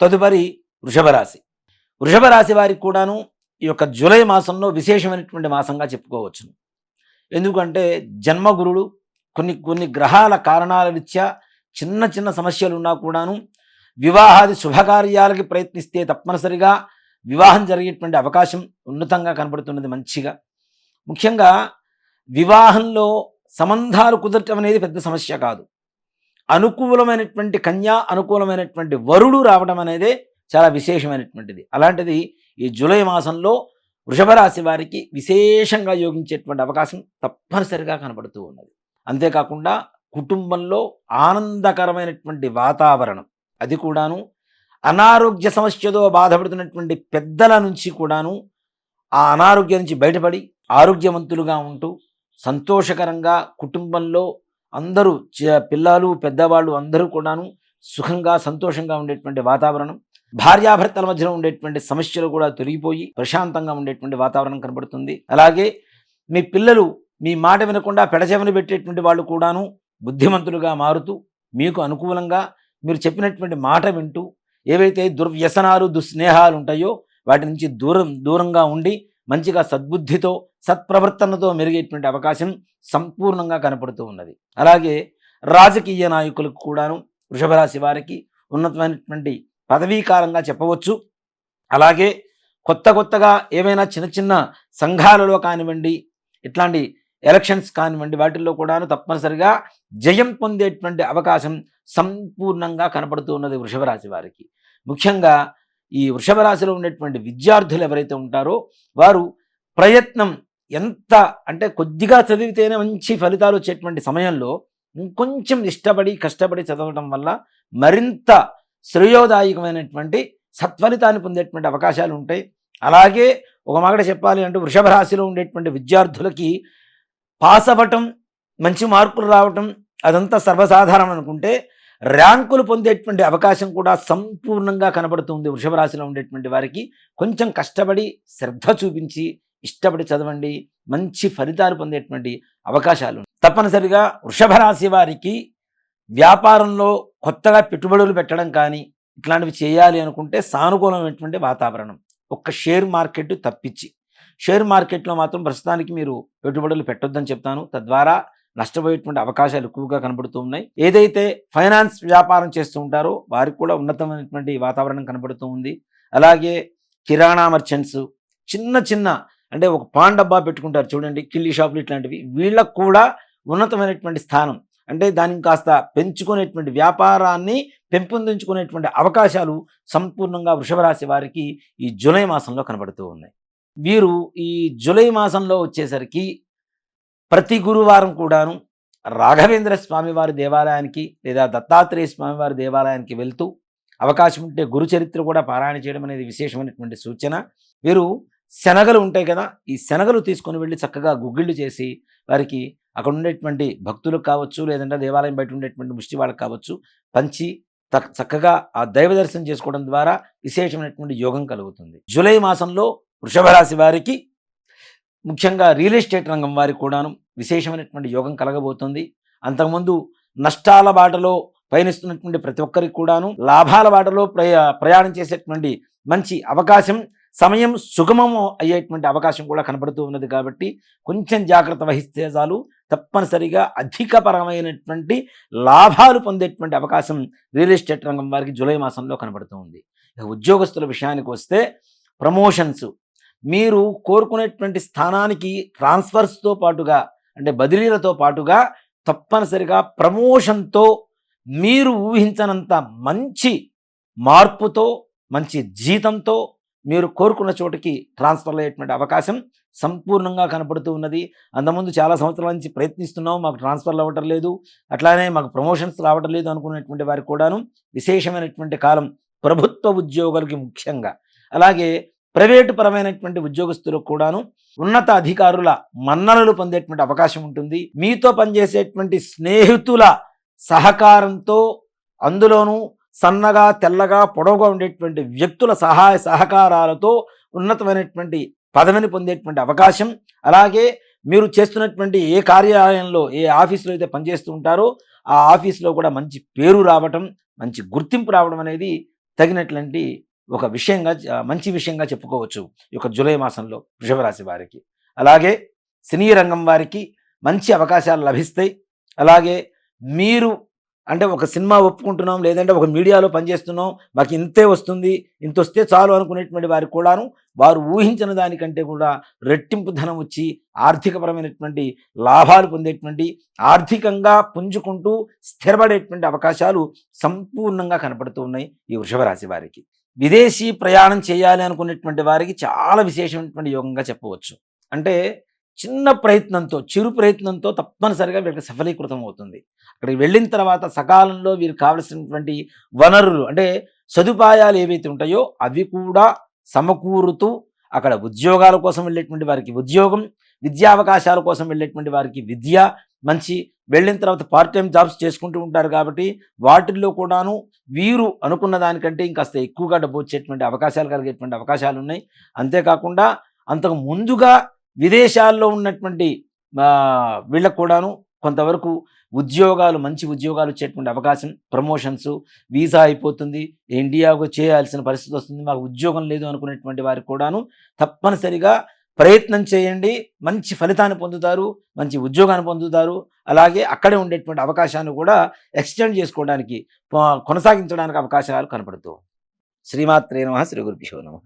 తదుపరి వృషభ రాశి వృషభ రాశి వారికి కూడాను ఈ యొక్క జూలై మాసంలో విశేషమైనటువంటి మాసంగా చెప్పుకోవచ్చును. ఎందుకంటే జన్మగురుడు కొన్ని కొన్ని గ్రహాల కారణాల రీత్యా చిన్న చిన్న సమస్యలు ఉన్నా కూడాను వివాహాది శుభకార్యాలకి ప్రయత్నిస్తే తప్పనిసరిగా వివాహం జరిగేటువంటి అవకాశం ఉన్నతంగా కనబడుతున్నది మంచిగా. ముఖ్యంగా వివాహంలో సంబంధాలు కుదరటం అనేది పెద్ద సమస్య కాదు. అనుకూలమైనటువంటి కన్యా అనుకూలమైనటువంటి వరుడు రావడం అనేది చాలా విశేషమైనటువంటిది. అలాంటిది ఈ జూలై మాసంలో వృషభ రాశి వారికి విశేషంగా యోగించేటువంటి అవకాశం తప్పనిసరిగా కనబడుతూ ఉన్నది. అంతేకాకుండా కుటుంబంలో ఆనందకరమైనటువంటి వాతావరణం అది కూడాను అనారోగ్య సమస్యతో బాధపడుతున్నటువంటి పెద్దల నుంచి కూడాను ఆ అనారోగ్యం నుంచి బయటపడి ఆరోగ్యవంతులుగా ఉంటూ సంతోషకరంగా కుటుంబంలో అందరూ పిల్లలు పెద్దవాళ్ళు అందరూ కూడాను సుఖంగా సంతోషంగా ఉండేటువంటి వాతావరణం. భార్యాభర్తల మధ్యలో ఉండేటువంటి సమస్యలు కూడా తొలగిపోయి ప్రశాంతంగా ఉండేటువంటి వాతావరణం కనబడుతుంది. అలాగే మీ పిల్లలు మీ మాట వినకుండా పెడచెవిన పెట్టేటువంటి వాళ్ళు కూడాను బుద్ధిమంతులుగా మారుతూ మీకు అనుకూలంగా మీరు చెప్పినటువంటి మాట వింటూ ఏవైతే దుర్వ్యసనాలు దుస్నేహాలు ఉంటాయో వాటి నుంచి దూరం దూరంగా ఉండి మంచిగా సద్బుద్ధితో సత్ప్రవర్తనతో మెరుగేటువంటి అవకాశం సంపూర్ణంగా కనపడుతూ ఉన్నది. అలాగే రాజకీయ నాయకులకు కూడాను వృషభరాశి వారికి ఉన్నతమైనటువంటి పదవీకాలంగా చెప్పవచ్చు. అలాగే కొత్త కొత్తగా ఏమైనా చిన్న చిన్న సంఘాలలో కానివ్వండి ఇట్లాంటి ఎలక్షన్స్ కానివ్వండి వాటిల్లో కూడాను తప్పనిసరిగా జయం పొందేటువంటి అవకాశం సంపూర్ణంగా కనపడుతూ ఉన్నది వృషభ రాశి వారికి. ముఖ్యంగా ఈ వృషభ రాశిలో ఉండేటువంటి విద్యార్థులు ఎవరైతే ఉంటారో వారు ప్రయత్నం ఎంత అంటే కొద్దిగా చదివితేనే మంచి ఫలితాలు వచ్చేటువంటి సమయంలో ఇంకొంచెం ఇష్టపడి కష్టపడి చదవడం వల్ల మరింత శ్రేయోదాయకమైనటువంటి సత్ఫలితాన్ని పొందేటువంటి అవకాశాలు ఉంటాయి. అలాగే ఒక మాట చెప్పాలి అంటే వృషభ రాశిలో ఉండేటువంటి విద్యార్థులకి పాస్ అవ్వటం మంచి మార్కులు రావటం అదంతా సర్వసాధారణం అనుకుంటే ర్యాంకులు పొందేటువంటి అవకాశం కూడా సంపూర్ణంగా కనబడుతుంది వృషభ రాశిలో ఉండేటువంటి వారికి. కొంచెం కష్టపడి శ్రద్ధ చూపించి ఇష్టపడి చదవండి మంచి ఫలితాలు పొందేటువంటి అవకాశాలు తప్పనిసరిగా వృషభ రాశి వారికి వ్యాపారంలో కొత్తగా పెట్టుబడులు పెట్టడం కానీ ఇట్లాంటివి చేయాలి అనుకుంటే సానుకూలమైనటువంటి వాతావరణం. ఒక్క షేర్ మార్కెట్ తప్పించి. షేర్ మార్కెట్లో మాత్రం ప్రస్తుతానికి మీరు పెట్టుబడులు పెట్టొద్దని చెప్తాను. తద్వారా నష్టపోయేటువంటి అవకాశాలు ఎక్కువగా కనబడుతూ ఉన్నాయి. ఏదైతే ఫైనాన్స్ వ్యాపారం చేస్తూ ఉంటారో వారికి కూడా ఉన్నతమైనటువంటి వాతావరణం కనబడుతూ ఉంది. అలాగే కిరాణా మర్చెంట్స్ చిన్న చిన్న అంటే ఒక పాన్ డబ్బా పెట్టుకుంటారు చూడండి కిల్లీ షాపులు ఇట్లాంటివి. వీళ్ళకు కూడా ఉన్నతమైనటువంటి స్థానం. అంటే దానికి కాస్త పెంచుకునేటువంటి వ్యాపారాన్ని పెంపొందించుకునేటువంటి అవకాశాలు సంపూర్ణంగా వృషభరాశి వారికి ఈ జూలై మాసంలో కనబడుతూ ఉన్నాయి. వీరు ఈ జూలై మాసంలో వచ్చేసరికి ప్రతి గురువారం కూడాను రాఘవేంద్ర స్వామివారి దేవాలయానికి లేదా దత్తాత్రేయ స్వామివారి దేవాలయానికి వెళ్తూ అవకాశం ఉంటే గురు చరిత్ర కూడా పారాయణ చేయడం అనేది విశేషమైనటువంటి సూచన. వీరు శనగలు ఉంటాయి కదా ఈ శనగలు తీసుకొని వెళ్ళి చక్కగా గుగ్గిళ్ళు చేసి వారికి అక్కడ ఉండేటువంటి భక్తులకు కావచ్చు లేదంటే దేవాలయం బయట ఉండేటువంటి ముష్టి వాళ్ళకి కావచ్చు పంచి చక్కగా ఆ దైవ దర్శనం చేసుకోవడం ద్వారా విశేషమైనటువంటి యోగం కలుగుతుంది. జూలై మాసంలో వృషభ రాశి వారికి ముఖ్యంగా రియల్ ఎస్టేట్ రంగం వారికి కూడాను విశేషమైనటువంటి యోగం కలగబోతుంది. అంతకుముందు నష్టాల బాటలో పయనిస్తున్నటువంటి ప్రతి ఒక్కరికి కూడాను లాభాల బాటలో ప్రయా ప్రయాణం చేసేటువంటి మంచి అవకాశం సమయం సుగమము అయ్యేటువంటి అవకాశం కూడా కనబడుతూ ఉన్నది కాబట్టి కొంచెం జాగ్రత్త వహిస్తే చాలు. తప్పనిసరిగా అధికపరమైనటువంటి లాభాలు పొందేటువంటి అవకాశం రియల్ ఎస్టేట్ రంగం వారికి జూలై మాసంలో కనబడుతూ ఉంది. ఇక ఉద్యోగస్తుల విషయానికి వస్తే ప్రమోషన్స్. మీరు కోరుకునేటువంటి స్థానానికి ట్రాన్స్ఫర్స్తో పాటుగా అంటే బదిలీలతో పాటుగా తప్పనిసరిగా ప్రమోషన్తో మీరు ఊహించనంత మంచి మార్పుతో మంచి జీతంతో మీరు కోరుకున్న చోటికి ట్రాన్స్ఫర్ అయ్యేటువంటి అవకాశం సంపూర్ణంగా కనపడుతూ ఉన్నది. అంతకుముందు చాలా సంవత్సరాల నుంచి ప్రయత్నిస్తున్నాం. మాకు ట్రాన్స్ఫర్లు అవ్వటం లేదు. అట్లానే మాకు ప్రమోషన్స్ రావటం లేదు అనుకునేటువంటి వారికి కూడాను. విశేషమైనటువంటి కాలం ప్రభుత్వ ఉద్యోగులకి ముఖ్యంగా. అలాగే ప్రైవేటు పరమైనటువంటి ఉద్యోగస్తులకు కూడాను ఉన్నత అధికారుల మన్ననలు పొందేటువంటి అవకాశం ఉంటుంది. మీతో పనిచేసేటువంటి స్నేహితుల సహకారంతో అందులోనూ సన్నగా తెల్లగా పొడవుగా ఉండేటువంటి వ్యక్తుల సహాయ సహకారాలతో ఉన్నతమైనటువంటి పదవిని పొందేటువంటి అవకాశం. అలాగే మీరు చేస్తున్నటువంటి ఏ కార్యాలయంలో ఏ ఆఫీసులో అయితే పనిచేస్తూ ఉంటారో ఆ ఆఫీసులో కూడా మంచి పేరు రావటం మంచి గుర్తింపు రావడం అనేది తగినటువంటి ఒక విషయంగా మంచి విషయంగా చెప్పుకోవచ్చు ఈ యొక్క జూలై మాసంలో వృషభరాశి వారికి. అలాగే సినీ రంగం వారికి మంచి అవకాశాలు లభిస్తాయి. అలాగే మీరు అంటే ఒక సినిమా ఒప్పుకుంటున్నాం లేదంటే ఒక మీడియాలో పనిచేస్తున్నాం మాకు ఇంతే వస్తుంది ఇంత వస్తే చాలు అనుకునేటువంటి వారికి కూడాను వారు ఊహించిన దానికంటే కూడా రెట్టింపు ధనం వచ్చి ఆర్థికపరమైనటువంటి లాభాలు పొందేటువంటి ఆర్థికంగా పుంజుకుంటూ స్థిరపడేటువంటి అవకాశాలు సంపూర్ణంగా కనపడుతూ ఉన్నాయి ఈ వృషభ రాశి వారికి. విదేశీ ప్రయాణం చేయాలి అనుకునేటువంటి వారికి చాలా విశేషమైనటువంటి యోగంగా చెప్పవచ్చు. అంటే చిన్న ప్రయత్నంతో చిరు ప్రయత్నంతో తప్పనిసరిగా వీరికి సఫలీకృతం అవుతుంది. అక్కడికి వెళ్ళిన తర్వాత సకాలంలో వీరికి కావలసినటువంటి వనరులు అంటే సదుపాయాలు ఏవైతే ఉంటాయో అవి కూడా సమకూరుతూ అక్కడ ఉద్యోగాల కోసం వెళ్ళేటువంటి వారికి ఉద్యోగం విద్యా అవకాశాల కోసం వెళ్ళేటువంటి వారికి విద్య మంచి వెళ్ళిన తర్వాత పార్ట్ టైం జాబ్స్ చేసుకుంటూ ఉంటారు కాబట్టి వాటిల్లో కూడాను వీరు అనుకున్న దానికంటే ఇంకాస్త ఎక్కువగా డబ్బు వచ్చేటువంటి అవకాశాలు కలిగేటువంటి అవకాశాలు ఉన్నాయి. అంతేకాకుండా అంతకు ముందుగా విదేశాల్లో ఉన్నటువంటి వీళ్ళకు కూడాను కొంతవరకు ఉద్యోగాలు మంచి ఉద్యోగాలు వచ్చేటువంటి అవకాశం ప్రమోషన్స్ వీసా అయిపోతుంది ఇండియాకు చేయాల్సిన పరిస్థితి వస్తుంది మాకు ఉద్యోగం లేదు అనుకునేటువంటి వారికి కూడాను తప్పనిసరిగా ప్రయత్నం చేయండి మంచి ఫలితాన్ని పొందుతారు మంచి ఉద్యోగాన్ని పొందుతారు అలాగే అక్కడే ఉండేటువంటి అవకాశాన్ని కూడా ఎక్స్టెండ్ చేసుకోవడానికి కొనసాగించడానికి అవకాశాలు కనపడుతూ శ్రీమాత్రే నమ శ్రీ గురుభ్యో నమ.